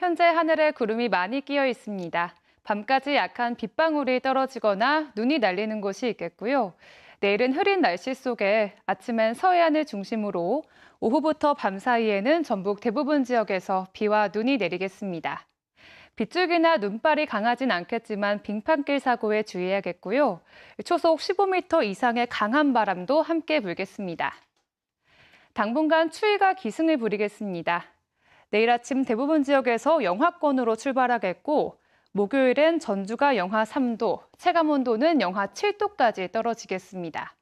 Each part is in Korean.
현재 하늘에 구름이 많이 끼어 있습니다. 밤까지 약한 빗방울이 떨어지거나 눈이 날리는 곳이 있겠고요. 내일은 흐린 날씨 속에 아침엔 서해안을 중심으로 오후부터 밤 사이에는 전북 대부분 지역에서 비와 눈이 내리겠습니다. 빗줄기나 눈발이 강하진 않겠지만 빙판길 사고에 주의해야겠고요. 초속 15m 이상의 강한 바람도 함께 불겠습니다. 당분간 추위가 기승을 부리겠습니다. 내일 아침 대부분 지역에서 영하권으로 출발하겠고 목요일엔 전주가 영하 3도, 체감 온도는 영하 7도까지 떨어지겠습니다.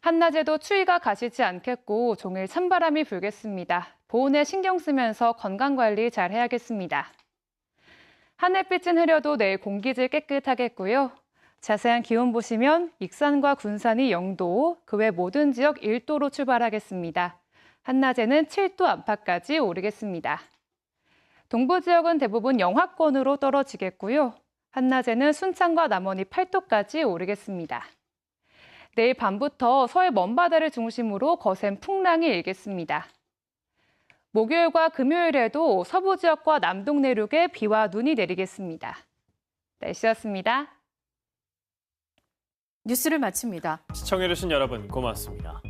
한낮에도 추위가 가시지 않겠고 종일 찬바람이 불겠습니다. 보온에 신경 쓰면서 건강 관리 잘 해야겠습니다. 하늘빛은 흐려도 내일 공기질 깨끗하겠고요. 자세한 기온 보시면 익산과 군산이 0도, 그 외 모든 지역 1도로 출발하겠습니다. 한낮에는 7도 안팎까지 오르겠습니다. 동부 지역은 대부분 영하권으로 떨어지겠고요. 한낮에는 순창과 남원이 8도까지 오르겠습니다. 내일 밤부터 서해 먼바다를 중심으로 거센 풍랑이 일겠습니다. 목요일과 금요일에도 서부 지역과 남동 내륙에 비와 눈이 내리겠습니다. 날씨였습니다. 뉴스를 마칩니다. 시청해주신 여러분 고맙습니다.